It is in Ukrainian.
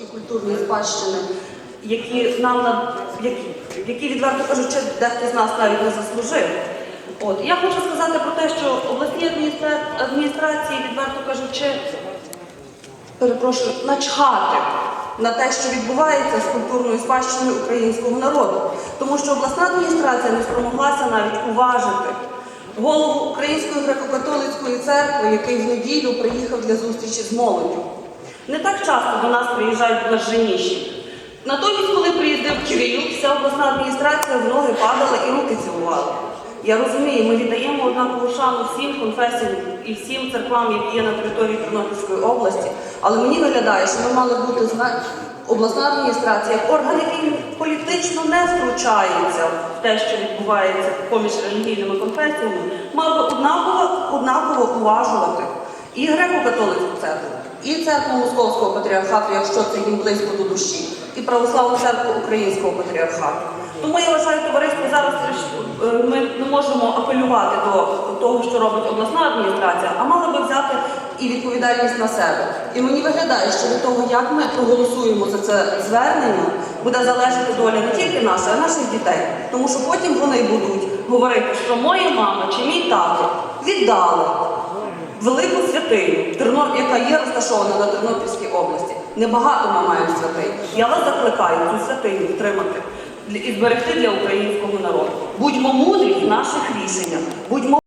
ті культурні спадщини, які нам які, які відверто кажучи, дехто з нас навіть не заслужив. От я хочу сказати про те, що обласні адміністра- адміністрації, відверто кажучи, перепрошую, начхати на те, що відбувається з культурною спадщиною українського народу. Тому що обласна адміністрація не спромоглася навіть уважити голову Української греко-католицької церкви, який в неділю приїхав для зустрічі з молоддю. Не так часто до нас приїжджають блаженніші. Натомість, коли приїздив Кирил, вся обласна адміністрація в ноги падала і руки цілувала. Я розумію, ми віддаємо однакову шану всім конфесіям і всім церквам, які є на території Тернопільської області, але мені виглядає, що ми мали бути зна- обласна адміністрація, як орган, який політично не втручається в те, що відбувається поміж релігійними конфесіями, мав би однаково, однаково уважувати і греко-католицьку церкву, і церкву Московського патріархату, якщо це їм близько до душі, і православну церкву Українського патріархату. Тому я вважаю, товариство зараз е, ми не можемо апелювати до того, що робить обласна адміністрація, а мали би взяти і відповідальність на себе. І мені виглядає, що від того, як ми проголосуємо за це звернення, буде залежати доля не тільки наша, а наших дітей. Тому що потім вони будуть говорити, що моя мама чи мій тато віддали велику святиню, яка є розташована на Тернопільській області. Небагато ми маємо святинь. Я вас закликаю цю святиню втримати і зберегти для українського народу. Будьмо мудрі в наших рішеннях, будьмо